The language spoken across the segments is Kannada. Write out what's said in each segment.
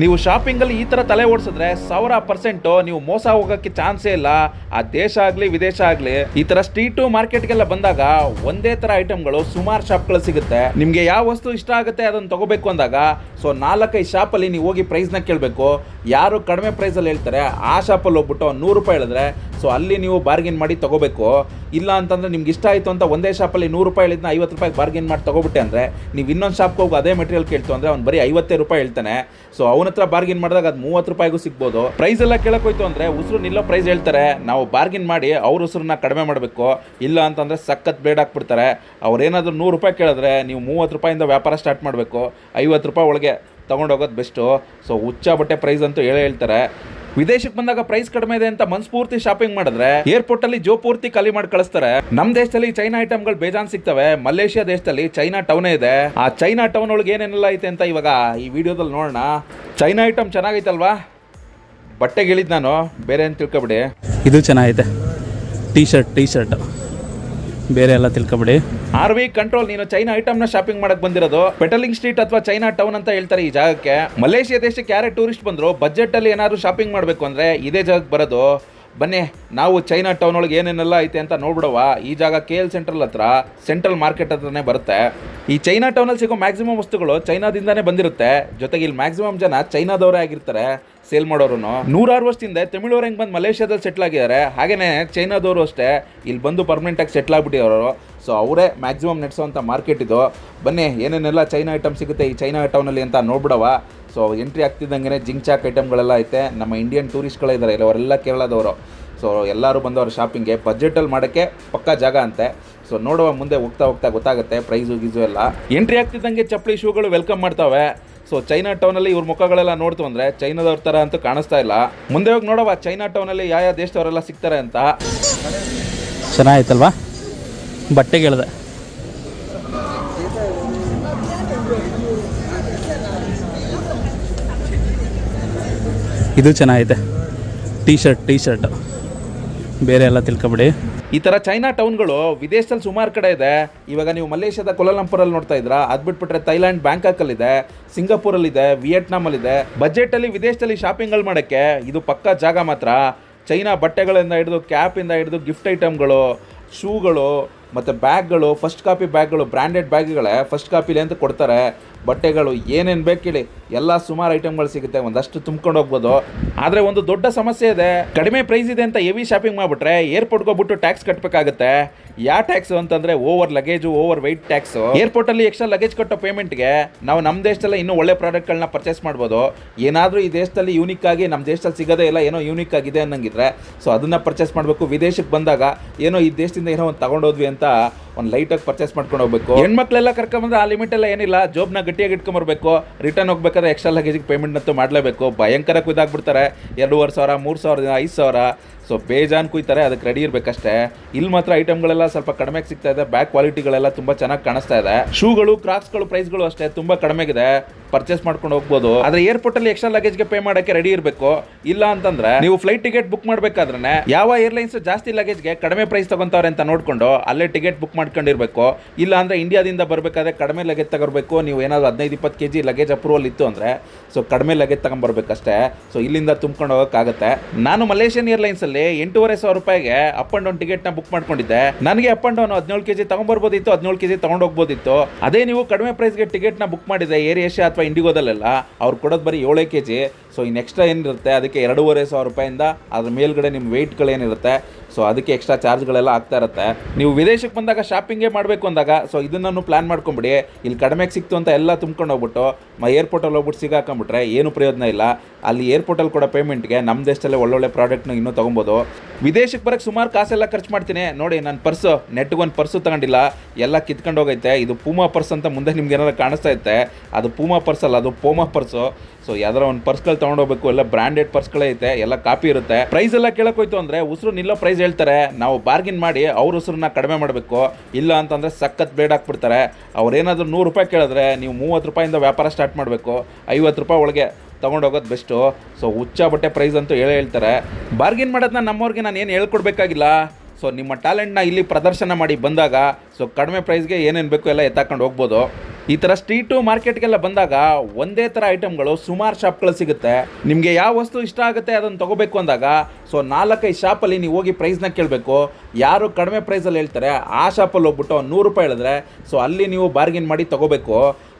ನೀವು ಶಾಪಿಂಗಲ್ಲಿ ಈ ಥರ ತಲೆ ಓಡಿಸಿದ್ರೆ ಸಾವಿರ ಪರ್ಸೆಂಟು ನೀವು ಮೋಸ ಹೋಗೋಕ್ಕೆ ಚಾನ್ಸೇ ಇಲ್ಲ. ಆ ದೇಶ ಆಗಲಿ, ವಿದೇಶ ಆಗಲಿ, ಈ ಥರ ಸ್ಟ್ರೀಟು ಮಾರ್ಕೆಟ್ಗೆಲ್ಲ ಬಂದಾಗ ಒಂದೇ ಥರ ಐಟಮ್ಗಳು ಸುಮಾರು ಶಾಪ್ಗಳು ಸಿಗುತ್ತೆ. ನಿಮಗೆ ಯಾವ ವಸ್ತು ಇಷ್ಟ ಆಗುತ್ತೆ ಅದನ್ನು ತಗೋಬೇಕು ಅಂದಾಗ ಸೊ ನಾಲ್ಕೈದು ಶಾಪಲ್ಲಿ ನೀವು ಹೋಗಿ ಪ್ರೈಸ್ನ ಕೇಳಬೇಕು. ಯಾರು ಕಡಿಮೆ ಪ್ರೈಸಲ್ಲಿ ಹೇಳ್ತಾರೆ, ಆ ಶಾಪಲ್ಲಿ ಹೋಗ್ಬಿಟ್ಟು ನೂರು ರೂಪಾಯಿ ಹೇಳಿದ್ರೆ ಸೊ ಅಲ್ಲಿ ನೀವು ಬಾರ್ಗಿನ್ ಮಾಡಿ ತಗೋಬೇಕು. ಇಲ್ಲ ಅಂತಂದ್ರೆ ನಿಮ್ಗೆ ಇಷ್ಟ ಆಯಿತು ಅಂತ ಒಂದೇ ಶಾಪಲ್ಲಿ ನೂರು ರೂಪಾಯಿ ಹೇಳಿದ್ನ ಐವತ್ತು ರೂಪಾಯಿ ಬಾರ್ಗಿನ್ ಮಾಡಿ ತಗೋಬಿಟ್ಟೆ ಅಂದರೆ, ನೀವು ಇನ್ನೊಂದು ಶಾಪ್ಗೆ ಹೋಗಿ, ಅದೇ ಮೆಟೀರಿಯಲ್ ಕೇಳ್ತು ಅಂದರೆ ಅವ್ನು ಬರೀ ಐವತ್ತೇ ರೂಪಾಯಿ ಹೇಳ್ತಾನೆ. ಸೊ ಅವನ ಹತ್ರ ಬಾರ್ಗಿನ್ ಮಾಡಿದಾಗ ಅದು ಮೂವತ್ತು ರೂಪಾಯಿಗೂ ಸಿಗ್ಬೋದು. ಪ್ರೈಸ್ ಎಲ್ಲ ಕೇಳಕ್ ಹೋಯ್ತು ಅಂದರೆ ಉಸಿರು ನಿಲ್ಲೋ ಪ್ರೈಸ್ ಹೇಳ್ತಾರೆ. ನಾವು ಬಾರ್ಗಿನ್ ಮಾಡಿ ಅವ್ರ ಉಸಿರನ್ನ ಕಡಿಮೆ ಮಾಡಬೇಕು. ಇಲ್ಲ ಅಂತಂದ್ರೆ ಸಖತ್ ಬೇಡ ಹಾಕ್ಬಿಡ್ತಾರೆ ಅವ್ರೇನಾದ್ರೂ ನೂರು ರೂಪಾಯಿ ಕೇಳಿದ್ರೆ ನೀವು ಮೂವತ್ತು ರೂಪಾಯಿಂದ ವ್ಯಾಪಾರ ಸ್ಟಾರ್ಟ್ ಮಾಡಬೇಕು. ಐವತ್ತು ರೂಪಾಯಿ ಒಳಗೆ ತೊಗೊಂಡೋಗೋದು ಬೆಸ್ಟು. ಸೊ ಹುಚ್ಚ ಬಟ್ಟೆ ಪ್ರೈಸ್ ಅಂತೂ ಹೇಳೇ ಹೇಳ್ತಾರೆ. ವಿದೇಶಕ್ಕೆ ಬಂದಾಗ ಪ್ರೈಸ್ ಕಡಿಮೆ ಇದೆ ಅಂತ ಮನ್ಸ್ಫೂರ್ತಿ ಶಾಪಿಂಗ್ ಮಾಡಿದ್ರೆ ಏರ್ಪೋರ್ಟ್ ಅಲ್ಲಿ ಜೋ ಪೂರ್ತಿ ಖಾಲಿ ಮಾಡಿ ಕಳಿಸ್ತಾರೆ. ನಮ್ ದೇಶದಲ್ಲಿ ಚೈನಾ ಐಟಮ್ಗಳು ಬೇಜಾನ್ ಸಿಗ್ತವೆ. ಮಲೇಷಿಯಾ ದೇಶದಲ್ಲಿ ಚೈನಾ ಟೌನೇ ಇದೆ. ಆ ಚೈನಾ ಟೌನ್ ಒಳಗೆ ಏನೇನೆಲ್ಲ ಐತೆ ಅಂತ ಇವಾಗ ಈ ವಿಡಿಯೋದಲ್ಲಿ ನೋಡೋಣ. ಚೈನಾ ಐಟಮ್ ಚೆನ್ನಾಗೈತಲ್ವಾ? ಬಟ್ಟೆಗೆ ಹೇಳಿದ್ ನಾನು, ಬೇರೆ ಏನು ತಿಳ್ಕೊಬಿಡಿ. ಇದು ಚೆನ್ನಾಗೈತೆ. ಟೀ ಶರ್ಟ್ ಟೀ ಶರ್ಟ್ ಬೇರೆ ಎಲ್ಲ ತಿಳ್ಕೊಬಿಡಿ. ಆರ್ ವಿ ಕಂಟ್ರೋಲ್ ನೀನು ಚೈನಾ ಐಟಮ್ನ ಶಾಪಿಂಗ್ ಮಾಡಕ್ ಬಂದಿರೋದು. ಪೆಟಲಿಂಗ್ ಸ್ಟ್ರೀಟ್ ಅಥವಾ ಚೈನಾ ಟೌನ್ ಅಂತ ಹೇಳ್ತಾರೆ ಈ ಜಾಗಕ್ಕೆ. ಮಲೇಷ್ಯಾ ದೇಶಕ್ಕೆ ಯಾರೇ ಟೂರಿಸ್ಟ್ ಬಂದ್ರು. ಬಜೆಟ್ ಅಲ್ಲಿ ಏನಾದ್ರು ಶಾಪಿಂಗ್ ಮಾಡಬೇಕು ಅಂದ್ರೆ ಇದೇ ಜಾಗಕ್ಕೆ ಬರೋದು. ಬನ್ನಿ, ನಾವು ಚೈನಾ ಟೌನ್ ಒಳಗೆ ಏನೇನೆಲ್ಲ ಐತೆ ಅಂತ ನೋಡ್ಬಿಡವ ಈ ಜಾಗ ಕೆ ಎಲ್ ಸೆಂಟ್ರಲ್ ಹತ್ರ ಸೆಂಟ್ರಲ್ ಮಾರ್ಕೆಟ್ ಹತ್ರನೇ ಬರುತ್ತೆ. ಈ ಚೈನಾ ಟೌನಲ್ಲಿ ಸಿಗೋ ಮ್ಯಾಕ್ಸಿಮಮ್ ವಸ್ತುಗಳು ಚೈನಾದಿಂದಾನೇ ಬಂದಿರುತ್ತೆ. ಜೊತೆಗೆ ಇಲ್ಲಿ ಮ್ಯಾಕ್ಸಿಮಮ್ ಜನ ಚೈನಾದವರೇ ಆಗಿರ್ತಾರೆ. ಸೇಲ್ ಮಾಡೋರು ನೂರಾರು ವರ್ಷದಿಂದ ತಮಿಳವ್ರು ಹೆಂಗೆ ಬಂದು ಮಲೇಷ್ಯಾದಲ್ಲಿ ಸೆಟ್ಲ್ ಆಗಿದ್ದಾರೆ ಹಾಗೇನೆ ಚೈನಾದವರು ಅಷ್ಟೇ ಇಲ್ಲಿ ಬಂದು ಪರ್ಮನೆಂಟ್ ಆಗಿ ಸೆಟ್ಲ್ ಆಗ್ಬಿಟ್ಟಿರೋರು. ಸೊ ಅವರೇ ಮ್ಯಾಕ್ಸಿಮಮ್ ನಡೆಸೋವಂಥ ಮಾರ್ಕೆಟ್ ಇದು. ಬನ್ನಿ, ಏನೇನೆಲ್ಲ ಚೈನಾ ಐಟಮ್ ಸಿಗುತ್ತೆ ಈ ಚೈನಾ ಟೌನಲ್ಲಿ ಅಂತ ನೋಡ್ಬಿಡವ. ಸೊ ಎಂಟ್ರಿ ಆಗ್ತಿದ್ದಂಗೆ ಜಿಂಕ್ ಚಾಕ್ ಐಟಮ್ಗಳೆಲ್ಲ ಐತೆ. ನಮ್ಮ ಇಂಡಿಯನ್ ಟೂರಿಸ್ಟ್ಗಳಿದ್ದಾರೆ ಅವರೆಲ್ಲ ಕೇರಳದವರು. ಸೊ ಎಲ್ಲರೂ ಬಂದವರು ಶಾಪಿಂಗ್ಗೆ ಬಜೆಟಲ್ಲಿ ಮಾಡೋಕ್ಕೆ ಪಕ್ಕಾ ಜಾಗ ಅಂತೆ. ಸೊ ನೋಡುವ ಮುಂದೆ ಹೋಗ್ತಾ ಹೋಗ್ತಾ ಗೊತ್ತಾಗುತ್ತೆ ಪ್ರೈಸು ಗೀಸು ಎಲ್ಲ. ಎಂಟ್ರಿ ಆಗ್ತಿದ್ದಂಗೆ ಚಪ್ಪಲಿ ಶೂಗಳು ವೆಲ್ಕಮ್ ಮಾಡ್ತಾವೆ. ಸೊ ಚೈನಾ ಟೌನಲ್ಲಿ ಇವ್ರ ಮುಖಗಳೆಲ್ಲ ನೋಡ್ತು ಅಂದರೆ ಚೈನಾದವ್ರ ಥರ ಅಂತೂ ಕಾಣಿಸ್ತಾ ಇಲ್ಲ. ಮುಂದೆ ಹೋಗಿ ನೋಡುವ ಚೈನಾ ಟೌನಲ್ಲಿ ಯಾವ ಯಾವ ದೇಶದವರೆಲ್ಲ ಸಿಗ್ತಾರೆ ಅಂತ. ಚೆನ್ನಾಗಿತ್ತಲ್ವಾ? ಬಟ್ಟೆಗೆ ಹೇಳ್ದೆ. ಇದು ಚೆನ್ನಾಗಿದೆ. ಟೀ ಶರ್ಟ್ ಟೀ ಶರ್ಟ್ ಬೇರೆ ಎಲ್ಲ ತಿಳ್ಕೊಬಿಡಿ. ಈ ಥರ ಚೈನಾ ಟೌನ್ಗಳು ವಿದೇಶದಲ್ಲಿ ಸುಮಾರು ಕಡೆ ಇದೆ. ಇವಾಗ ನೀವು ಮಲೇಷ್ಯಾದ ಕೊಲಾಲಂಪುರಲ್ಲಿ ನೋಡ್ತಾ ಇದ್ರ ಅದು ಬಿಟ್ಬಿಟ್ರೆ ಥೈಲ್ಯಾಂಡ್ ಬ್ಯಾಂಕಾಕಲ್ಲಿದೆ ಸಿಂಗಾಪುರಲ್ಲಿದೆ ವಿಯೆಟ್ನಾಮಲ್ಲಿದೆ ಬಜೆಟಲ್ಲಿ ವಿದೇಶದಲ್ಲಿ ಶಾಪಿಂಗ್ಗಳು ಮಾಡೋಕ್ಕೆ ಇದು ಪಕ್ಕಾ ಜಾಗ ಮಾತ್ರ. ಚೈನಾ ಬಟ್ಟೆಗಳಿಂದ ಹಿಡಿದು ಕ್ಯಾಪಿಂದ ಹಿಡಿದು ಗಿಫ್ಟ್ ಐಟಮ್ಗಳು ಶೂಗಳು, ಮತ್ತು ಬ್ಯಾಗ್ಗಳು ಫಸ್ಟ್ ಕಾಪಿ ಬ್ಯಾಗ್ಗಳು ಬ್ರ್ಯಾಂಡೆಡ್ ಬ್ಯಾಗ್ಗಳೇ ಫಸ್ಟ್ ಕಾಪಿಲಿ ಅಂತ ಕೊಡ್ತಾರೆ. ಬಟ್ಟೆಗಳು ಏನೇನು ಬೇಕು ಹೇಳಿ ಎಲ್ಲ ಸುಮಾರು ಐಟಮ್ಗಳು ಸಿಗುತ್ತೆ, ಒಂದಷ್ಟು ತುಂಬ್ಕೊಂಡು ಹೋಗ್ಬೋದು. ಆದರೆ ಒಂದು ದೊಡ್ಡ ಸಮಸ್ಯೆ ಇದೆ, ಕಡಿಮೆ ಪ್ರೈಸ್ ಇದೆ ಅಂತ ಹೆವಿ ಶಾಪಿಂಗ್ ಮಾಡಿಬಿಟ್ರೆ ಏರ್ಪೋರ್ಟ್ಗೆ ಹೋಗ್ಬಿಟ್ಟು ಟ್ಯಾಕ್ಸ್ ಕಟ್ಟಬೇಕಾಗುತ್ತೆ ಯಾವ ಟ್ಯಾಕ್ಸ್ ಅಂತಂದ್ರೆ over luggage over weight tax airport ಅಲ್ಲಿ ಎಕ್ಸ್ಟ್ರಾ ಲಗೇಜ್ ಕಟ್ಟೋ ಪೇಮೆಂಟ್ಗೆ ನಾವು ನಮ್ಮ ದೇಶದಲ್ಲಿ ಇನ್ನೂ ಒಳ್ಳೆ ಪ್ರಾಡಕ್ಟ್ಗಳನ್ನ ಪರ್ಚೇಸ್ ಮಾಡ್ಬೋದು. ಏನಾದರೂ ಈ ದೇಶದಲ್ಲಿ ಯೂನಿಕ್ ಆಗಿ ನಮ್ಮ ದೇಶದಲ್ಲಿ ಸಿಗೋದೇ ಇಲ್ಲ, ಏನೋ ಯೂನಿಕ್ ಆಗಿದೆ ಅನ್ನಂಗಿದ್ರೆ ಸೊ ಅದನ್ನ ಪರ್ಚೇಸ್ ಮಾಡಬೇಕು. ವಿದೇಶಕ್ಕೆ ಬಂದಾಗ ಏನೋ ಈ ದೇಶದಿಂದ ಏನೋ ಒಂದು ತಗೊಂಡೋದ್ವಿ ಅಂತ ಒಂದು ಲೈಟಾಗಿ ಪರ್ಚೇಸ್ ಮಾಡ್ಕೊಂಡು ಹೋಗ್ಬೇಕು. ಹೆಣ್ಮಕ್ಳೆಲ್ಲ ಕರ್ಕೊಂಬಂದ್ರೆ ಆ ಲಿಮಿಟ್ ಎಲ್ಲ ಏನಿಲ್ಲ. ಜೋಬ್ನ ಗಟ್ಟಿಯಾಗಿ ಇಟ್ಕೊಂಬರ್ಬೇಕು. ರಿಟರ್ನ್ ಹೋಗ್ಬೇಕಾದ್ರೆ ಎಕ್ಸ್ಟ್ರಾ ಲಗೇಜಿಗೆ ಪೇಮೆಂಟ್ ಅಂತೂ ಮಾಡಲೇಬೇಕು. ಭಯಂಕರ ಕುಯ್ದಾಕ್ಬಿಡ್ತಾರೆ ಎರಡೂವರೆ ಸಾವಿರ, ಮೂರು ಸಾವಿರದಿಂದ ಐದು ಸಾವಿರ. ಸೊ ಬೇಜಾನ್ ಕುಯ್ತಾರೆ, ಅದಕ್ಕೆ ರೆಡಿ ಇರಬೇಕಷ್ಟೇ. ಇಲ್ಲಿ ಮಾತ್ರ ಐಟಮ್ಗಳೆಲ್ಲ ಸ್ವಲ್ಪ ಕಡಿಮೆಗೆ ಸಿಗ್ತಾ ಇದೆ ಬ್ಯಾಕ್ ಕ್ವಾಲಿಟಿಗಳೆಲ್ಲ ತುಂಬ ಚೆನ್ನಾಗಿ ಕಾಣಿಸ್ತಾ ಇದೆ. ಶೂಗಳು ಕ್ರಾಕ್ಸ್ಗಳು ಪ್ರೈಸ್ಗಳು ಅಷ್ಟೇ, ತುಂಬ ಕಡಿಮೆಗಿದೆ. ಪರ್ಚೇಸ್ ಮಾಡ್ಕೊಂಡು ಹೋಗ್ಬೋದು. ಆದ್ರೆ ಏರ್ಪೋರ್ಟ್ ಅಲ್ಲಿ ಎಕ್ಸ್ಟ್ರಾ ಲಗೇಜ್ಗೆ ಪೇ ಮಾಡಕ್ಕೆ ರೆಡಿ ಇರಬೇಕು. ಇಲ್ಲ ಅಂತಂದ್ರೆ, ನೀವು ಫ್ಲೈಟ್ ಟಿಕೆಟ್ ಬುಕ್ ಮಾಡ್ಬೇಕಾದ್ರೆ ಯಾವ ಏರ್ಲೈನ್ಸ್ ಜಾಸ್ತಿ ಲಗೇಜ್ಗೆ ಕಡಿಮೆ ಪ್ರೈಸ್ ತಗೊಂತವ್ರೆ ಅಂತ ನೋಡ್ಕೊಂಡು, ಅಲ್ಲೇ ಟಿಕೆಟ್ ಬುಕ್ ಮಾಡ್ಕೊಂಡಿರ್ಬೇಕು. ಇಲ್ಲ ಅಂದ್ರೆ ಇಂಡಿಯಾದಿಂದ ಬರಬೇಕಾದ್ರೆ ಕಡಿಮೆ ಲಗೇಜ್ ತಗೋಬೇಕು ನೀವು ಏನಾದ್ರು ಹದಿನೈದು, ಇಪ್ಪತ್ತು ಕೆ ಜಿ ಲಗೇಜ್ ಅಪ್ರೂವಲ್ ಇತ್ತು ಅಂದ್ರೆ ಸೊ ಕಡಿಮೆ ಲಗೇಜ್ ತಗೊಂಡ್ಬರ್ಬೇಕಷ್ಟೇ ಸೊ ಇಲ್ಲಿಂದ ತುಂಬ್ಕೊಂಡು ಹೋಗೋಕ್ಕಾಗತ್ತೆ. ನಾನು ಮಲೇಷಿಯನ್ ಏರ್ಲೈನ್ಸ್ ಅಲ್ಲಿ ಎಂಟೂವರೆ ಸಾವಿರ ರೂಪಾಯಿಗೆ ಅಪ್ ಅಂಡ್ ಡೌನ್ ಟಿಕೆಟ್ನ ಬುಕ್ ಮಾಡ್ಕೊಂಡಿದ್ದೆ. ನನಗೆ ಅಪ್ ಅಂಡ್ ಡೌನ್ ಹದಿನೇಳು ಕೆಜಿ ತಗೊಂಡ್ಬರ್ಬೋದಿತ್ತು ಹದಿನೇಳು ಕೆಜಿ ತಗೊಂಡೋಗ್ಬೋದಿತ್ತು. ಅದೇ ನೀವು ಕಡಿಮೆ ಪ್ರೈಸ್ಗೆ ಟಿಕೆಟ್ನ ಬುಕ್ ಮಾಡಿದ್ರೆ ಏರ್ ಏಷ್ಯಾ ಅಥವಾ ಇಂಡಿಗೋದಲ್ಲೆಲ್ಲ ಅವ್ರು ಕೊಡೋದು ಬರೀ ಏಳೇ ಕೆಜಿ. ಸೊ ಇನ್ನು ಎಕ್ಸ್ಟ್ರಾ ಏನಿರುತ್ತೆ, ಅದಕ್ಕೆ ಎರಡೂವರೆ ಸಾವಿರ ರೂಪಾಯಿಂದ ಅದ್ರ ಮೇಲ್ಗಡೆ ನಿಮ್ಮ ವೆಯ್ಟ್ಗಳೇನಿರುತ್ತೆ ಸೊ ಅದಕ್ಕೆ ಎಕ್ಸ್ಟ್ರಾ ಚಾರ್ಜ್ಗಳೆಲ್ಲ ಆಗ್ತಾ ಇರುತ್ತೆ. ನೀವು ವಿದೇಶಕ್ಕೆ ಬಂದಾಗ ಶಾಪಿಂಗೇ ಮಾಡಬೇಕು ಅಂದಾಗ ಸೊ ಇದನ್ನು ಪ್ಲಾನ್ ಮಾಡ್ಕೊಂಬಿಡಿ. ಇಲ್ಲಿ ಕಡಿಮೆಗೆ ಸಿಕ್ತು ಅಂತ ಎಲ್ಲ ತುಂಬ್ಕೊಂಡು ಹೋಗ್ಬಿಟ್ಟು, ಮ ಏರ್ಪೋರ್ಟಲ್ಲಿ ಹೋಗ್ಬಿಟ್ಟು ಸಿಗಾಕೊಂಬಿಟ್ರೆ ಏನು ಪ್ರಯೋಜನ ಇಲ್ಲ. ಅಲ್ಲಿ ಏರ್ಪೋರ್ಟಲ್ಲಿ ಕೂಡ ಪೇಮೆಂಟ್ಗೆ ನಮ್ಮ ದೇಶದಲ್ಲೇ ಒಳ್ಳೊಳ್ಳೆ ಪ್ರಾಡಕ್ಟ್ನ ಇನ್ನೂ ತೊಗೊಬೋದು. ವಿದೇಶಕ್ಕೆ ಬರೋಕ್ಕೆ ಸುಮಾರು ಕಾಸೆಲ್ಲ ಖರ್ಚು ಮಾಡ್ತೀನಿ. ನೋಡಿ ನನ್ನ ಪರ್ಸು ನೆಟ್ಗೆ ಒಂದು ಪರ್ಸು ತಗೊಂಡಿಲ್ಲ. ಎಲ್ಲ ಕಿತ್ಕೊಂಡು ಹೋಗೈತೆ. ಇದು ಪೂಮಾ ಪರ್ಸ್ ಅಂತ ಮುಂದೆ ನಿಮ್ಗೆ ಏನಾದ್ರು ಕಾಣಿಸ್ತಾ ಇತ್ತೆ. ಅದು ಪೂಮಾ ಪರ್ಸ್ ಅದು ಪೋಮಾ ಪರ್ಸು ಸೊ ಯಾವ್ದಾರ ಒಂದು ಪರ್ಸ್ಗಳು ತೊಗೊಂಡೋಗ್ಬೇಕು ಎಲ್ಲ ಬ್ರ್ಯಾಂಡೆಡ್ ಪರ್ಸ್ಗಳೇ ಐತೆ, ಎಲ್ಲ ಕಾಪಿ ಇರುತ್ತೆ. ಪ್ರೈಸ್ ಎಲ್ಲ ಕೇಳಕ್ ಹೋಯ್ತು ಅಂದ್ರೆ, ಉಸಿರು ನಿಲ್ಲೋ ಪ್ರೈಸ್ ಹೇಳ್ತಾರೆ. ನಾವು ಬಾರ್ಗಿನ್ ಮಾಡಿ ಅವ್ರ ಉಸಿರನ್ನ ಕಡಿಮೆ ಮಾಡಬೇಕು. ಇಲ್ಲ ಅಂತಂದರೆ ಸಖತ್ ಬೇಡ ಹಾಕ್ಬಿಡ್ತಾರೆ ಅವ್ರೇನಾದ್ರೂ ನೂರು ರೂಪಾಯಿ ಕೇಳಿದ್ರೆ, ನೀವು ಮೂವತ್ತು ರೂಪಾಯಿಂದ ವ್ಯಾಪಾರ ಸ್ಟಾರ್ಟ್ ಮಾಡಬೇಕು. ಐವತ್ತು ರೂಪಾಯಿ ಒಳಗೆ ತೊಗೊಂಡೋಗೋದು ಬೆಸ್ಟು ಸೊ ಹುಚ್ಚ ಬಟ್ಟೆ ಪ್ರೈಸ್ ಅಂತೂ ಹೇಳೇ ಹೇಳ್ತಾರೆ. ಬಾರ್ಗಿನ್ ಮಾಡೋದನ್ನ ನಮ್ಮವ್ರಿಗೆ ನಾನು ಏನು ಹೇಳ್ಕೊಡ್ಬೇಕಾಗಿಲ್ಲ? ಸೊ ನಿಮ್ಮ ಟ್ಯಾಲೆಂಟ್ನ ಇಲ್ಲಿ ಪ್ರದರ್ಶನ ಮಾಡಿ ಬಂದಾಗ ಸೊ ಕಡಿಮೆ ಪ್ರೈಸ್ಗೆ ಏನೇನು ಬೇಕು ಎಲ್ಲ ಎತ್ತಾಕೊಂಡು ಹೋಗ್ಬೋದು. ಈ ತರ ಸ್ಟ್ರೀಟು ಮಾರ್ಕೆಟ್ಗೆಲ್ಲ ಬಂದಾಗ ಒಂದೇ ತರ ಐಟಮ್ಗಳು ಸುಮಾರು ಶಾಪ್ಗಳು ಸಿಗುತ್ತೆ. ನಿಮಗೆ ಯಾವ ವಸ್ತು ಇಷ್ಟ ಆಗುತ್ತೆ ಅದನ್ನು ತಗೋಬೇಕು ಅಂದಾಗ ಸೊ ನಾಲ್ಕೈದು ಶಾಪಲ್ಲಿ ನೀವು ಹೋಗಿ ಪ್ರೈಸ್ನ ಕೇಳಬೇಕು. ಯಾರು ಕಡಿಮೆ ಪ್ರೈಸಲ್ಲಿ ಹೇಳ್ತಾರೆ, ಆ ಶಾಪಲ್ಲಿ ಹೋಗ್ಬಿಟ್ಟು ನೂರು ರೂಪಾಯಿ ಹೇಳಿದ್ರೆ ಸೊ ಅಲ್ಲಿ ನೀವು ಬಾರ್ಗಿನ್ ಮಾಡಿ ತಗೋಬೇಕು.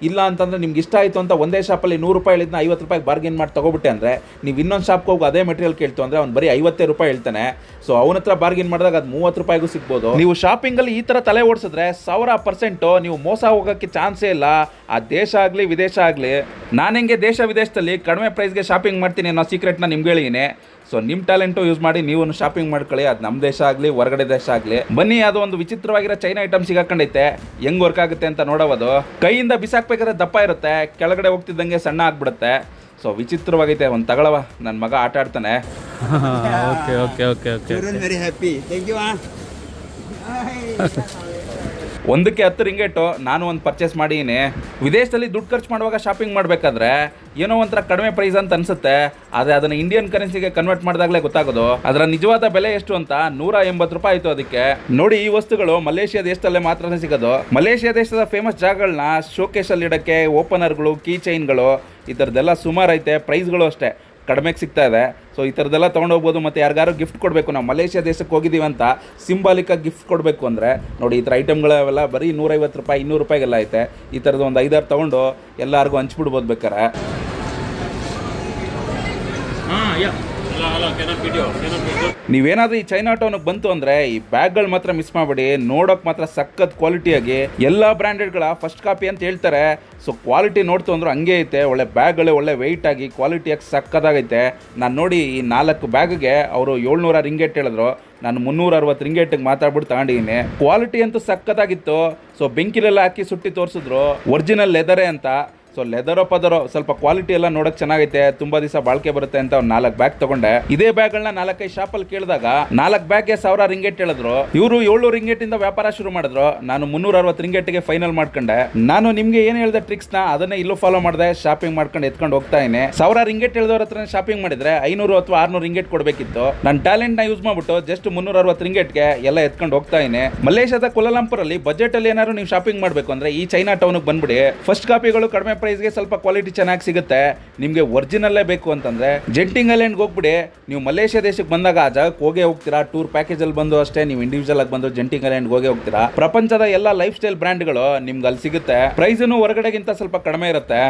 ಇಲ್ಲ ಅಂತಂದ್ರೆ ನಿಮ್ಗೆ ಇಷ್ಟ ಆಯಿತು ಅಂತ ಒಂದೇ ಶಾಪಲ್ಲಿ ನೂರು ರೂಪಾಯಿ ಹೇಳಿದ್ನ ಐವತ್ತು ರೂಪಾಯಿ ಬಾರ್ಗೇನ್ ಮಾಡಿ ತೊಗೊಬಿಟ್ಟೆ ಅಂದರೆ ನೀವು ಇನ್ನೊಂದು ಶಾಪ್ಗೆ ಹೋಗಿ, ಅದೇ ಮೆಟೀರಿಯಲ್ ಕೇಳ್ತು ಅಂದರೆ ಅವ್ನು ಬರೀ ಐವತ್ತೇ ರೂಪಾಯಿ ಹೇಳ್ತಾನೆ. ಸೊ ಅವನ ಹತ್ರ ಬಾರ್ಗೇನ್ ಮಾಡಿದಾಗ ಅದು ಮೂವತ್ತು ರೂಪಾಯಿಗೂ ಸಿಗ್ಬೋದು. ನೀವು ಶಾಪಿಂಗಲ್ಲಿ ಈ ಥರ ತಲೆ ಓಡಿಸಿದ್ರೆ ಸಾವಿರ ಪರ್ಸೆಂಟು ನೀವು ಮೋಸ ಹೋಗೋಕ್ಕೆ ಚಾನ್ಸೇ ಇಲ್ಲ. ಆ ದೇಶ ಆಗಲಿ, ವಿದೇಶ ಆಗಲಿ. ನಾನು ಹೆಂಗೆ ದೇಶ ವಿದೇಶದಲ್ಲಿ ಕಡಿಮೆ ಪ್ರೈಸ್ಗೆ ಶಾಪಿಂಗ್ ಮಾಡ್ತೀನಿ ಅನ್ನೋ ಸೀಕ್ರೆಟ್ನ ನಿಮ್ಗೆ ಹೇಳಿದ್ದೀನಿ ಸೊ ನಿಮ್ಮ ಟ್ಯಾಲೆಂಟು ಯೂಸ್ ಮಾಡಿ ನೀವು ಶಾಪಿಂಗ್ ಮಾಡ್ಕೊಳ್ಳಿ ಅದು ನಮ್ಮ ದೇಶ ಆಗಲಿ ಹೊರಗಡೆ ದೇಶ ಆಗಲಿ. ಬನ್ನಿ ಅದು ಒಂದು ವಿಚಿತ್ರವಾಗಿರೋ ಚೈನಾ ಐಟಮ್ ಸಿಗಾಕೊಂಡೈತೆ. ಹೆಂಗ್ ವರ್ಕ್ ಆಗುತ್ತೆ ಅಂತ ನೋಡೋದು ಕೈಯಿಂದ ಬಿಸಾಕ್ಬೇಕಾದ್ರೆ ದಪ್ಪ ಇರುತ್ತೆ ಕೆಳಗಡೆ ಹೋಗ್ತಿದ್ದಂಗೆ ಸಣ್ಣ ಆಗ್ಬಿಡುತ್ತೆ. ಸೊ ವಿಚಿತ್ರವಾಗೈತೆ ಒಂದು ತಗೊಳವ ನನ್ನ ಮಗ ಆಟ ಆಡ್ತಾನೆ. Okay okay okay okay very happy thank you. ಒಂದಕ್ಕೆ ಹತ್ತು ರಿಂಗೇಟು ನಾನು ಒಂದು ಪರ್ಚೇಸ್ ಮಾಡೀನಿ. ವಿದೇಶದಲ್ಲಿ ದುಡ್ಡು ಖರ್ಚು ಮಾಡುವಾಗ ಶಾಪಿಂಗ್ ಮಾಡಬೇಕಾದ್ರೆ ಏನೋ ಒಂಥರ ಕಡಿಮೆ ಪ್ರೈಸ್ ಅಂತ ಅನ್ಸುತ್ತೆ. ಆದರೆ ಅದನ್ನು ಇಂಡಿಯನ್ ಕರೆನ್ಸಿಗೆ ಕನ್ವರ್ಟ್ ಮಾಡಿದಾಗಲೇ ಗೊತ್ತಾಗೋದು. ಅದರ ನಿಜವಾದ ಬೆಲೆ ಎಷ್ಟು ಅಂತ ನೂರ ಎಂಬತ್ತು ರೂಪಾಯಿ ಆಯಿತು ಅದಕ್ಕೆ. ನೋಡಿ ಈ ವಸ್ತುಗಳು ಮಲೇಷ್ಯಾ ದೇಶದಲ್ಲೇ ಮಾತ್ರ ಸಿಗೋದು. ಮಲೇಷ್ಯಾ ದೇಶದ ಫೇಮಸ್ ಜಾಗಗಳನ್ನ ಶೋಕೇಶಲ್ಲಿ ಇಡೋಕ್ಕೆ ಓಪನರ್ಗಳು ಕೀ ಚೈನ್ಗಳು ಈ ಥರದ್ದೆಲ್ಲ ಸುಮಾರು ಐತೆ ಪ್ರೈಸ್ಗಳು ಅಷ್ಟೇ. ಕಡಿಮೆಗೆ ಸಿಗ್ತಾ ಇದೆ. ಸೊ ಈ ಥರದ್ದೆಲ್ಲ ತೊಗೊಂಡೋಗ್ಬೋದು ಮತ್ತು ಯಾರಿಗಾರು ಗಿಫ್ಟ್ ಕೊಡಬೇಕು. ನಾವು ಮಲೇಷ್ಯಾ ದೇಶಕ್ಕೆ ಹೋಗಿದ್ದೀವಿ ಅಂತ ಸಿಂಬಾಲಿಕಾಗಿ ಗಿಫ್ಟ್ ಕೊಡಬೇಕು ಅಂದರೆ ನೋಡಿ ಈ ಥರ ಐಟಮ್ಗಳವೆಲ್ಲ ಬರೀ ನೂರೈವತ್ತು ರೂಪಾಯಿ ಇನ್ನೂರು ರೂಪಾಯಿಗೆಲ್ಲ ಐತೆ. ಈ ಥರದ್ದು ಒಂದು ಐದಾರು ತೊಗೊಂಡು ಎಲ್ಲರಿಗೂ ಹಂಚ್ಬಿಡ್ಬೋದು ಬೇಕಾರೆ ನೀವೇನಾದ್ರೂ ಈ ಚೈನಾ ಟೌನ್ಗೆ ಬಂತು ಅಂದ್ರೆ ಈ ಬ್ಯಾಗ್ಗಳು ಮಾತ್ರ ಮಿಸ್ ಮಾಡಬೇಡಿ. ನೋಡೋಕೆ ಮಾತ್ರ ಸಖತ್ ಕ್ವಾಲಿಟಿಯಾಗಿ ಎಲ್ಲ ಬ್ರ್ಯಾಂಡೆಡ್ಗಳ ಫಸ್ಟ್ ಕಾಪಿ ಅಂತ ಹೇಳ್ತಾರೆ. ಸೊ ಕ್ವಾಲಿಟಿ ನೋಡ್ತು ಅಂದ್ರೆ ಹಂಗೆ ಐತೆ. ಒಳ್ಳೆ ಬ್ಯಾಗ್ಗಳು ಒಳ್ಳೆ ವೆಯ್ಟ್ ಆಗಿ ಕ್ವಾಲಿಟಿಯಾಗಿ ಸಕ್ಕದಾಗೈತೆ ನಾನು ನೋಡಿ ಈ ನಾಲ್ಕು ಬ್ಯಾಗ್ಗೆ ಅವರು ಏಳ್ನೂರ ರಿಂಗೇಟ್ ಹೇಳಿದ್ರು. ನಾನು ಮುನ್ನೂರ ಅರವತ್ತು ರಿಂಗೇಟಿಗೆ ಮಾತಾಡ್ಬಿಟ್ಟು ತಗೊಂಡಿದ್ದೀನಿ ಕ್ವಾಲಿಟಿ ಅಂತೂ ಸಕ್ಕತ್ತಾಗಿತ್ತು ಸೊ ಬೆಂಕಿಲೆಲ್ಲ ಹಾಕಿ ಸುಟ್ಟಿ ತೋರಿಸಿದ್ರು. ಒರಿಜಿನಲ್ ಲೆದರೇ ಅಂತ. ಸೊ ಲೆದರೋ ಪದರೋ ಸ್ವಲ್ಪ ಕ್ವಾಲಿಟಿ ಎಲ್ಲ ನೋಡಕ್ ಚೆನ್ನಾಗೈತೆ, ತುಂಬಾ ದಿವಸ ಬಾಳ್ಕೆ ಬರುತ್ತೆ ಅಂತ ಒಂದು ನಾಲ್ಕು ಬ್ಯಾಗ್ ತಗೊಂಡೆ. ಇದೇ ಬ್ಯಾಗ್ಗಳನ್ನ ನಾಲ್ಕೈದು ಅಲ್ಲಿ ಕೇಳಿದಾಗ ನಾಲ್ಕು ಬ್ಯಾಗ್ಗೆ ಸಾವಿರ ರಿಂಗೇಟ್ ಹೇಳಿದ್ರು. ಇವರು ಏಳು ರಿಂಗೇಟ್ ಇಂದ ವ್ಯಾಪಾರ ಶುರು ಮಾಡಿದ್ರು. ನಾನು ಮುನ್ನೂರ ಅರವತ್ತು ರಿಂಗೇಟ್ಗೆ ಫೈನಲ್ ಮಾಡ್ಕೊಂಡೆ. ನಾನು ನಿಮ್ಗೆ ಏನ್ ಹೇಳಿದೆ ಟ್ರಿಕ್ಸ್ನ, ಅದನ್ನೇ ಇಲ್ಲೂ ಫಾಲೋ ಮಾಡಿದೆ ಶಾಪಿಂಗ್ ಮಾಡ್ಕೊಂಡು ಎತ್ಕೊಂಡು ಹೋಗ್ತಾ ಇದ್ದೀನಿ. ಸಾವಿರ ರಿಂಗೇಟ್ ಹೇಳಿದವ್ರ ಹತ್ರ ಶಾಪಿಂಗ್ ಮಾಡಿದ್ರೆ ಐನೂರು ಅಥವಾ ಆರ್ನೂರು ರಿಂಗೇಟ್ ಕೊಡಬೇಕಿತ್ತು. ನನ್ನ ಟ್ಯಾಲೆಂಟ್ನ ಯೂಸ್ ಮಾಡ್ಬಿಟ್ಟು ಜಸ್ಟ್ ಮುನ್ನೂರ ಅರವತ್ತು ರಿಂಗೇಟ್ಗೆ ಎಲ್ಲ ಎತ್ಕೊಂಡು ಹೋಗ್ತಾ ಇದ್ದೀನಿ. ಮಲೇಷ್ಯಾದ ಕುಲಾಲಂಪುರ್ ಅಲ್ಲಿ ಬಜೆಟ್ ಅಲ್ಲಿ ಏನಾದ್ರು ನೀವು ಶಾಪಿಂಗ್ ಮಾಡಬೇಕು ಅಂದ್ರೆ ಈ ಚೈನಾ ಟೌನ್ಗೆ ಬಂದ್ಬಿಡಿ. ಫಸ್ಟ್ ಕಾಪಿಗಳು ಕಡಿಮೆ ಪ್ರೈಸ್ಗೆ ಸ್ವಲ್ಪ ಕ್ವಾಲಿಟಿ ಚೆನ್ನಾಗಿ ಸಿಗುತ್ತೆ. ನಿಮಗೆ ಒರಿಜಿನಲ್ಲೇ ಬೇಕು ಅಂತಂದ್ರೆ ಜೆಂಟಿಂಗ್ ಐಲ್ಯಾಂಡ್ಗೆ ಹೋಗ್ಬಿಡಿ, ನೀವು ಮಲೇಷ್ಯಾ ದೇಶಕ್ಕೆ ಬಂದಾಗ ಆ ಜಾಗಕ್ಕೆ ಹೋಗೇ ಹೋಗ್ತೀರಾ ಟೂರ್ ಪ್ಯಾಕೇಜ್ ಅಲ್ಲಿ ಬಂದು ಅಷ್ಟೇ, ನೀವು ಇಂಡಿವಿಜುವಲ್ ಆಗಿ ಬಂದು ಜೆಂಟಿಂಗ್ ಐಲ್ಯಾಂಡ್ಗೆ ಹೋಗೇ ಹೋಗ್ತೀರಾ. ಪ್ರಪಂಚದ ಎಲ್ಲ ಲೈಫ್ ಸ್ಟೈಲ್ ಬ್ರ್ಯಾಂಡ್ಗಳು ನಿಮ್ಗೆ ಅಲ್ಲಿ ಸಿಗುತ್ತೆ. ಪ್ರೈಸ್ನು ಹೊರಗಡೆಗಿಂತ ಸ್ವಲ್ಪ ಕಡಿಮೆ ಇರುತ್ತೆ.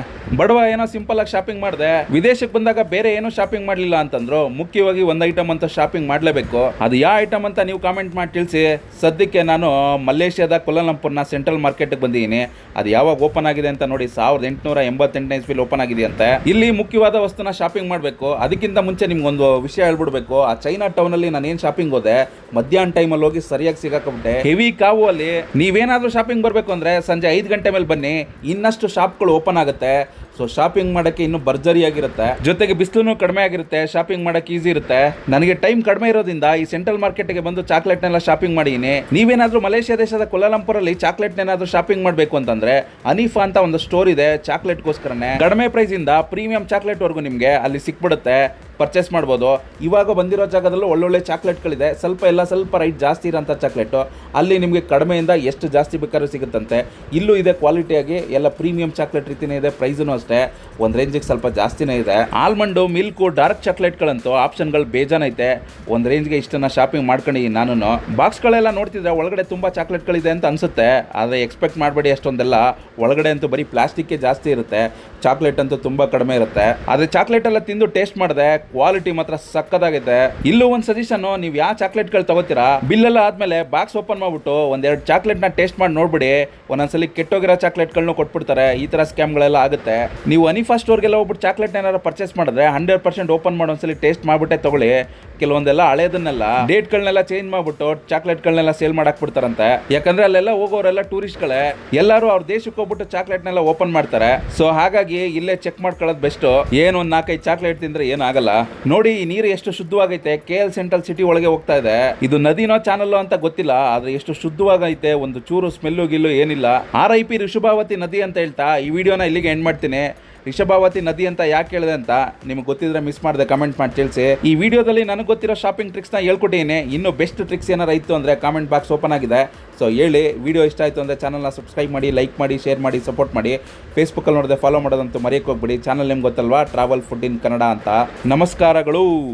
ಬಡವ ಏನೋ ಸಿಂಪಲ್ ಆಗಿ ಶಾಪಿಂಗ್ ಮಾಡಿದೆ, ವಿದೇಶಕ್ಕೆ ಬಂದಾಗ ಬೇರೆ ಏನೋ ಶಾಪಿಂಗ್ ಮಾಡಲಿಲ್ಲ ಅಂತಂದ್ರು, ಮುಖ್ಯವಾಗಿ ಒಂದು ಐಟಮ್ ಅಂತ ಶಾಪಿಂಗ್ ಮಾಡಲೇಬೇಕು. ಅದು ಯಾವ ಐಟಮ್ ಅಂತ ನೀವು ಕಾಮೆಂಟ್ ಮಾಡಿ ತಿಳಿಸಿ. ಸದ್ಯಕ್ಕೆ ನಾನು ಮಲೇಷ್ಯಾದ ಕೊಲಂಪುರ್ನ ಸೆಂಟ್ರಲ್ ಮಾರ್ಕೆಟ್ಗೆ ಬಂದಿದ್ದೀನಿ. ಅದು ಯಾವಾಗ ಓಪನ್ ಆಗಿದೆ ಅಂತ ನೋಡಿ, ಸಾವಿರದ ಎಂಟುನೂರ ಎಂಬತ್ತೆಂಟನೇ ಇಸ್ವಿಲ್ ಓಪನ್ ಆಗಿದೆ ಅಂತೆ ಇಲ್ಲಿ ಮುಖ್ಯವಾದ ವಸ್ತುನ ಶಾಪಿಂಗ್ ಮಾಡಬೇಕು. ಅದಕ್ಕಿಂತ ಮುಂಚೆ ನಿಮ್ಗೊಂದು ವಿಷಯ ಹೇಳ್ಬಿಡ್ಬೇಕು. ಆ ಚೈನಾ ಟೌನ್ ಅಲ್ಲಿ ನಾನು ಏನು ಶಾಪಿಂಗ್ ಹೋದೆ, ಮಧ್ಯಾಹ್ನ ಟೈಮಲ್ಲಿ ಹೋಗಿ ಸರಿಯಾಗಿ ಸಿಗಾಕಬಿಟ್ಟೆ. ಹೆವಿ ಕಾವು ಅಲ್ಲಿ. ನೀವೇನಾದ್ರೂ ಶಾಪಿಂಗ್ ಬರಬೇಕು ಅಂದ್ರೆ ಸಂಜೆ ಐದು ಗಂಟೆ ಮೇಲೆ ಬನ್ನಿ. ಇನ್ನಷ್ಟು ಶಾಪ್ಗಳು ಓಪನ್ ಆಗುತ್ತೆ. ಸೊ ಶಾಪಿಂಗ್ ಮಾಡೋಕ್ಕೆ ಇನ್ನೂ ಭರ್ಜರಿಯಾಗಿರುತ್ತೆ ಜೊತೆಗೆ ಬಿಸಿಲು ಕಡಿಮೆ ಆಗಿರುತ್ತೆ. ಶಾಪಿಂಗ್ ಮಾಡೋಕ್ಕೆ ಈಸಿ ಇರುತ್ತೆ. ನನಗೆ ಟೈಮ್ ಕಡಿಮೆ ಇರೋದ್ರಿಂದ ಈ ಸೆಂಟ್ರಲ್ ಮಾರ್ಕೆಟ್ಗೆ ಬಂದು ಚಾಕ್ಲೇಟ್ನೆಲ್ಲ ಶಾಪಿಂಗ್ ಮಾಡಿದ್ದೀನಿ ನೀವೇನಾದ್ರೂ ಮಲೇಷ್ಯಾ ದೇಶದ ಕೊಲಾಲಂಪುರಲ್ಲಿ ಚಾಕ್ಲೇಟ್ನೇನಾದರೂ ಶಾಪಿಂಗ್ ಮಾಡಬೇಕು ಅಂತಂದ್ರೆ ಅನೀಫಾ ಅಂತ ಒಂದು ಸ್ಟೋರ್ ಇದೆ ಚಾಕ್ಲೇಟ್ಗೋಸ್ಕರನೇ ಕಡಿಮೆ ಪ್ರೈಸ್ ಇಂದ ಪ್ರೀಮಿಯಂ ಚಾಕ್ಲೇಟ್ ವರೆಗೂ ನಿಮಗೆ ಅಲ್ಲಿ ಸಿಕ್ಬಿಡುತ್ತೆ. ಪರ್ಚೇಸ್ ಮಾಡ್ಬೋದು. ಇವಾಗ ಬಂದಿರೋ ಜಾಗದಲ್ಲೂ ಒಳ್ಳೊಳ್ಳೆ ಚಾಕ್ಲೇಟ್ಗಳಿದೆ. ಸ್ವಲ್ಪ ಎಲ್ಲ ಸ್ವಲ್ಪ ರೈಟ್ ಜಾಸ್ತಿ ಇರೋಂಥ ಚಾಕ್ಲೇಟು. ಅಲ್ಲಿ ನಿಮಗೆ ಕಡಿಮೆಯಿಂದ ಎಷ್ಟು ಜಾಸ್ತಿ ಬೇಕಾದ್ರೂ ಸಿಗುತ್ತಂತೆ. ಇಲ್ಲೂ ಇದೆ ಕ್ವಾಲಿಟಿಯಾಗಿ ಎಲ್ಲ ಪ್ರೀಮಿಯಂ ಚಾಕ್ಲೇಟ್ ರೀತಿಯೇ ಇದೆ ಪ್ರೈಸೂ ಅಷ್ಟೇ. ಒಂದು ರೇಂಜಿಗೆ ಸ್ವಲ್ಪ ಜಾಸ್ತಿನೇ ಇದೆ. ಆಲ್ಮಂಡು ಮಿಲ್ಕು ಡಾರ್ಕ್ ಚಾಕ್ಲೇಟ್ಗಳಂತೂ ಆಪ್ಷನ್ಗಳು ಬೇಜಾನೈತೆ. ಒಂದು ರೇಂಜ್ಗೆ ಇಷ್ಟನ್ನು ಶಾಪಿಂಗ್ ಮಾಡ್ಕೊಂಡು ನಾನು ಬಾಕ್ಸ್ಗಳೆಲ್ಲ ನೋಡ್ತಿದ್ರೆ ಒಳಗಡೆ ತುಂಬ ಚಾಕ್ಲೇಟ್ಗಳಿದೆ ಅಂತ ಅನಿಸುತ್ತೆ. ಆದರೆ ಎಕ್ಸ್ಪೆಕ್ಟ್ ಮಾಡಬೇಡಿ ಅಷ್ಟೊಂದೆಲ್ಲ. ಒಳಗಡೆ ಅಂತೂ ಬರೀ ಪ್ಲಾಸ್ಟಿಕ್ಕೇ ಜಾಸ್ತಿ ಇರುತ್ತೆ. ಚಾಕ್ಲೇಟ್ ಅಂತೂ ತುಂಬ ಕಡಿಮೆ ಇರುತ್ತೆ. ಆದರೆ ಚಾಕ್ಲೇಟ್ ಎಲ್ಲ ತಿಂದು ಟೇಸ್ಟ್ ಮಾಡಿದೆ ಕ್ವಾಲಿಟಿ ಮಾತ್ರ ಸಕ್ಕದಾಗಿದೆ ಇಲ್ಲೂ ಒಂದು ಸಜೆಷನ್ ನೀವು ಯಾವ ಚಾಕ್ಲೇಟ್ಗಳು ತಗೋತೀರಾ? ಬಿಲ್ ಎಲ್ಲ ಆದ್ಮೇಲೆ ಬಾಕ್ಸ್ ಓಪನ್ ಮಾಡ್ಬಿಟ್ಟು ಒಂದೆರಡು ಚಾಕ್ಲೇಟ್ನ ಟೇಸ್ಟ್ ಮಾಡಿ ನೋಡ್ಬಿಡಿ. ಒಂದೊಂದ್ಸಲಿ ಕೆಟ್ಟೋಗಿರೋ ಚಾಕ್ಲೇಟ್ಗಳನ್ನೂ ಕೊಟ್ಬಿಡ್ತಾರೆ. ಈ ಥರ ಸ್ಕ್ಯಾಮ್ಗಳೆಲ್ಲ ಆಗುತ್ತೆ. ನೀವು ಅನಿಫಾ ಸ್ಟೋರ್ಗೆಲ್ಲ ಹೋಗ್ಬಿಟ್ಟು ಚಾಕ್ಲೇಟ್ ಏನಾದ್ರು ಪರ್ಚೇಸ್ ಮಾಡಿದ್ರೆ ಹಂಡ್ರೆಡ್ ಪರ್ಸೆಂಟ್ ಓಪನ್ ಒಂದ್ಸಲಿ ಟೇಸ್ಟ್ ಮಾಡ್ಬಿಟ್ಟೆ ತಗೊಳ್ಳಿ. ಕೆಲವೊಂದೆಲ್ಲ ಹಳೇದನ್ನೆಲ್ಲ ಡೇಟ್ಗಳನ್ನೆಲ್ಲ ಚೇಂಜ್ ಮಾಡ್ಬಿಟ್ಟು ಚಾಕ್ಲೇಟ್ಗಳನ್ನೆಲ್ಲ ಸೇಲ್ ಮಾಡಕ್ ಬಿಡ್ತಾರಂತೆ ಯಾಕಂದ್ರೆ ಅಲ್ಲೆಲ್ಲ ಹೋಗೋರೆಲ್ಲ ಟೂರಿಸ್ಟ್ಗಳೇ ಎಲ್ಲರೂ ಅವ್ರ ದೇಶಕ್ಕೆ ಹೋಗ್ಬಿಟ್ಟು ಚಾಕ್ಲೇಟ್ನೆಲ್ಲ ಓಪನ್ ಮಾಡ್ತಾರೆ. ಸೊ ಹಾಗಾಗಿ ಇಲ್ಲೇ ಚೆಕ್ ಮಾಡ್ಕೊಳ್ಳೋದು ಬೆಸ್ಟ್ ಏನು ಒಂದು ನಾಲ್ಕೈದು ಚಾಕ್ಲೇಟ್ ತಿಂದ್ರೆ ಏನಾಗಲ್ಲ ನೋಡಿ, ಈ ನೀರು ಎಷ್ಟು ಶುದ್ಧವಾಗೈತೆ. ಕೆ ಎಲ್ ಸೆಂಟ್ರಲ್ ಸಿಟಿ ಒಳಗೆ ಹೋಗ್ತಾ ಇದೆ. ಇದು ನದಿನೋ ಚಾನಲ್ ಅಂತ ಗೊತ್ತಿಲ್ಲ, ಆದ್ರೆ ಎಷ್ಟು ಶುದ್ಧವಾಗೈತೆ. ಒಂದು ಚೂರು ಸ್ಮೆಲ್ಲು ಗಿಲ್ಲು ಏನಿಲ್ಲ. ಆರ್ ಐ ಪಿ ಋಷಭಾವತಿ ನದಿ ಅಂತ ಹೇಳ್ತಾ ಈ ವಿಡಿಯೋನ ಇಲ್ಲಿಗೆ ಎಂಡ್ ಮಾಡ್ತೀನಿ. ರಿಷಭಾವತಿ ನದಿ ಅಂತ ಯಾಕೆ ಹೇಳಿದೆ ಅಂತ ನಿಮ್ಗೆ ಗೊತ್ತಿದ್ರೆ ಮಿಸ್ ಮಾಡಿದೆ ಕಮೆಂಟ್ ಮಾಡಿ ತಿಳಿಸಿ. ಈ ವಿಡಿಯೋದಲ್ಲಿ ನನಗೆ ಗೊತ್ತಿರೋ ಶಾಪಿಂಗ್ ಟ್ರಿಕ್ಸ್ನ ಹೇಳ್ಕೊಟ್ಟಿದ್ದೀನಿ ಇನ್ನು ಬೆಸ್ಟ್ ಟ್ರಿಕ್ಸ್ ಏನಾರು ಇತ್ತು ಅಂದರೆ ಕಾಮೆಂಟ್ ಬಾಕ್ಸ್ ಓಪನ್ ಆಗಿದೆ. ಸೊ ಹೇಳಿ, ವಿಡಿಯೋ ಇಷ್ಟ ಆಯಿತು ಅಂದರೆ ಚಾನಲ್ನ ಸಬ್ಸ್ಕ್ರೈಬ್ ಮಾಡಿ ಲೈಕ್ ಮಾಡಿ ಶೇರ್ ಮಾಡಿ ಸಪೋರ್ಟ್ ಮಾಡಿ. ಫೇಸ್ಬುಕ್ಕಲ್ಲಿ ನೋಡಿದೆ ಫಾಲೋ ಮಾಡೋದಂತೂ ಮರೆಯೋಕ್ಕೆ ಹೋಗ್ಬಿಡಿ ಚಾನಲ್ ನಿಮ್ಗೆ ಗೊತ್ತಲ್ವಾ? ಟ್ರಾವೆಲ್ ಫುಡ್ ಇನ್ ಕನ್ನಡ ಅಂತ. ನಮಸ್ಕಾರಗಳು.